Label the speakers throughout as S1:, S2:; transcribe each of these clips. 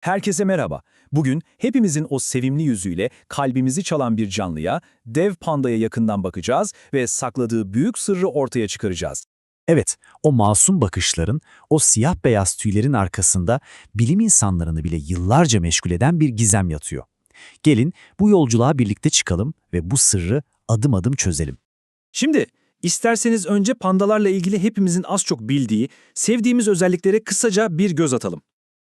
S1: Herkese merhaba. Bugün hepimizin o sevimli yüzüyle kalbimizi çalan bir canlıya, dev pandaya yakından bakacağız ve sakladığı büyük sırrı ortaya çıkaracağız.
S2: Evet, o masum bakışların, o siyah beyaz tüylerin arkasında bilim insanlarını bile yıllarca meşgul eden bir gizem yatıyor. Gelin bu yolculuğa birlikte çıkalım ve bu sırrı adım adım çözelim.
S1: Şimdi isterseniz önce pandalarla ilgili hepimizin az çok bildiği, sevdiğimiz özelliklere kısaca bir göz atalım.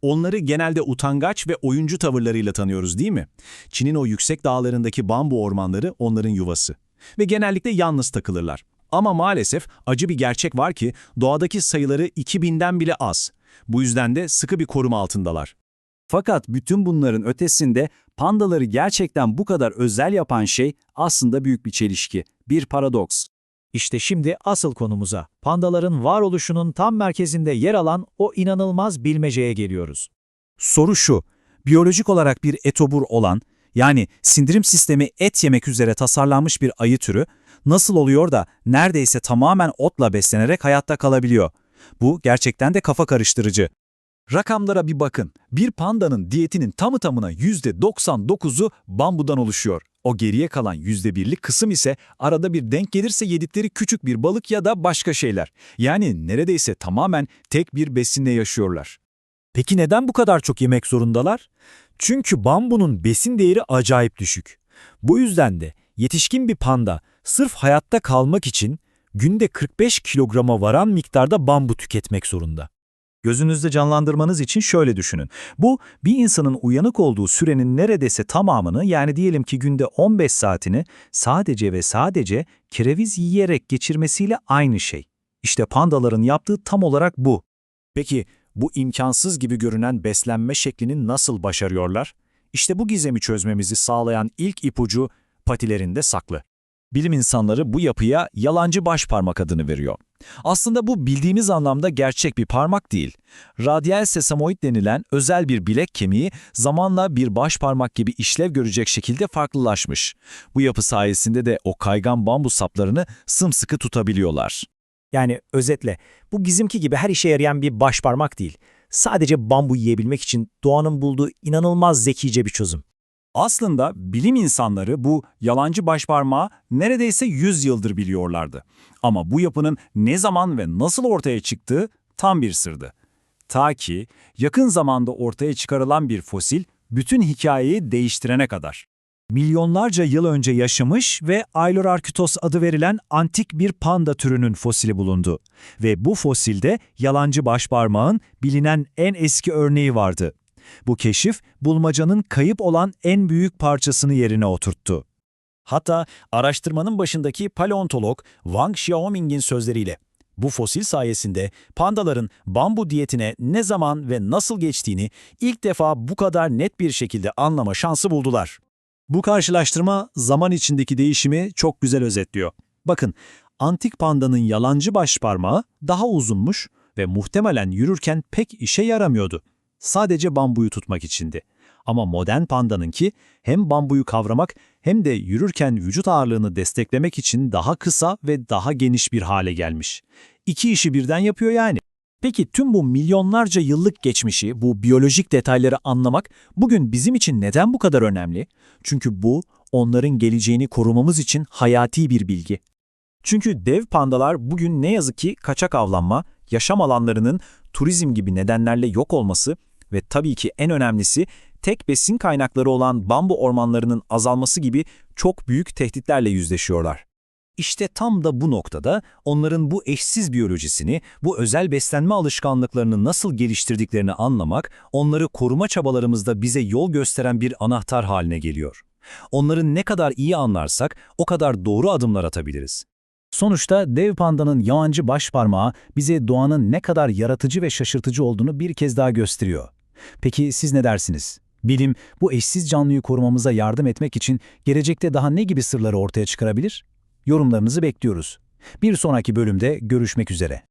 S3: Onları genelde utangaç ve oyuncu tavırlarıyla tanıyoruz değil mi? Çin'in o yüksek dağlarındaki bambu ormanları onların yuvası. Ve genellikle yalnız takılırlar. Ama maalesef acı bir gerçek var ki doğadaki sayıları 2000'den bile az. Bu yüzden de sıkı bir koruma altındalar.
S4: Fakat bütün bunların ötesinde pandaları gerçekten bu kadar özel yapan şey aslında büyük bir çelişki, bir paradoks.
S2: İşte şimdi asıl konumuza, pandaların varoluşunun tam merkezinde yer alan o inanılmaz bilmeceye geliyoruz.
S4: Soru şu, biyolojik olarak bir etobur olan, yani sindirim sistemi et yemek üzere tasarlanmış bir ayı türü, nasıl oluyor da neredeyse tamamen otla beslenerek hayatta kalabiliyor? Bu gerçekten de kafa karıştırıcı. Rakamlara bir bakın. Bir pandanın diyetinin tamı tamına %99'u bambudan oluşuyor. O geriye kalan %1'lik kısım ise arada bir denk gelirse yedikleri küçük bir balık ya da başka şeyler. Yani neredeyse tamamen tek bir besinle yaşıyorlar.
S2: Peki neden bu kadar çok yemek zorundalar? Çünkü bambunun besin değeri acayip düşük. Bu yüzden de yetişkin bir panda sırf hayatta kalmak için günde 45 kilograma varan miktarda bambu tüketmek zorunda.
S4: Gözünüzde canlandırmanız için şöyle düşünün. Bu bir insanın uyanık olduğu sürenin neredeyse tamamını yani diyelim ki günde 15 saatini sadece ve sadece kereviz yiyerek geçirmesiyle aynı şey. İşte pandaların yaptığı tam olarak bu.
S3: Peki bu imkansız gibi görünen beslenme şeklini nasıl başarıyorlar? İşte bu gizemi çözmemizi sağlayan ilk ipucu patilerinde saklı.
S4: Bilim insanları bu yapıya yalancı baş parmak adını veriyor. Aslında bu bildiğimiz anlamda gerçek bir parmak değil. Radyal sesamoid denilen özel bir bilek kemiği zamanla bir baş parmak gibi işlev görecek şekilde farklılaşmış. Bu yapı sayesinde de o kaygan bambu saplarını sımsıkı tutabiliyorlar.
S2: Yani özetle bu gizimki gibi her işe yarayan bir başparmak değil. Sadece bambu yiyebilmek için doğanın bulduğu inanılmaz zekice bir çözüm.
S4: Aslında bilim insanları bu yalancı başparmağı neredeyse 100 yıldır biliyorlardı. Ama bu yapının ne zaman ve nasıl ortaya çıktığı tam bir sırdı. Ta ki yakın zamanda ortaya çıkarılan bir fosil bütün hikayeyi değiştirene kadar. Milyonlarca yıl önce yaşamış ve Ailorarkytos adı verilen antik bir panda türünün fosili bulundu. Ve bu fosilde yalancı başparmağın bilinen en eski örneği vardı. Bu keşif, bulmacanın kayıp olan en büyük parçasını yerine oturttu.
S3: Hatta araştırmanın başındaki paleontolog Wang Xiaoming'in sözleriyle bu fosil sayesinde pandaların bambu diyetine ne zaman ve nasıl geçtiğini ilk defa bu kadar net bir şekilde anlama şansı buldular.
S4: Bu karşılaştırma zaman içindeki değişimi çok güzel özetliyor. Bakın, antik pandanın yalancı başparmağı daha uzunmuş ve muhtemelen yürürken pek işe yaramıyordu. Sadece bambuyu tutmak içindi. Ama modern pandanınki hem bambuyu kavramak hem de yürürken vücut ağırlığını desteklemek için daha kısa ve daha geniş bir hale gelmiş. İki işi birden yapıyor yani. Peki tüm bu milyonlarca yıllık geçmişi, bu biyolojik detayları anlamak bugün bizim için neden bu kadar önemli? Çünkü bu onların geleceğini korumamız için hayati bir bilgi. Çünkü dev pandalar bugün ne yazık ki kaçak avlanma, yaşam alanlarının turizm gibi nedenlerle yok olması ve tabii ki en önemlisi tek besin kaynakları olan bambu ormanlarının azalması gibi çok büyük tehditlerle yüzleşiyorlar. İşte tam da bu noktada onların bu eşsiz biyolojisini, bu özel beslenme alışkanlıklarını nasıl geliştirdiklerini anlamak, onları koruma çabalarımızda bize yol gösteren bir anahtar haline geliyor. Onları ne kadar iyi anlarsak o kadar doğru adımlar atabiliriz. Sonuçta dev pandanın yalancı başparmağı bize doğanın ne kadar yaratıcı ve şaşırtıcı olduğunu bir kez daha gösteriyor. Peki siz ne dersiniz? Bilim bu eşsiz canlıyı korumamıza yardım etmek için gelecekte daha ne gibi sırları ortaya çıkarabilir? Yorumlarınızı bekliyoruz. Bir sonraki bölümde görüşmek üzere.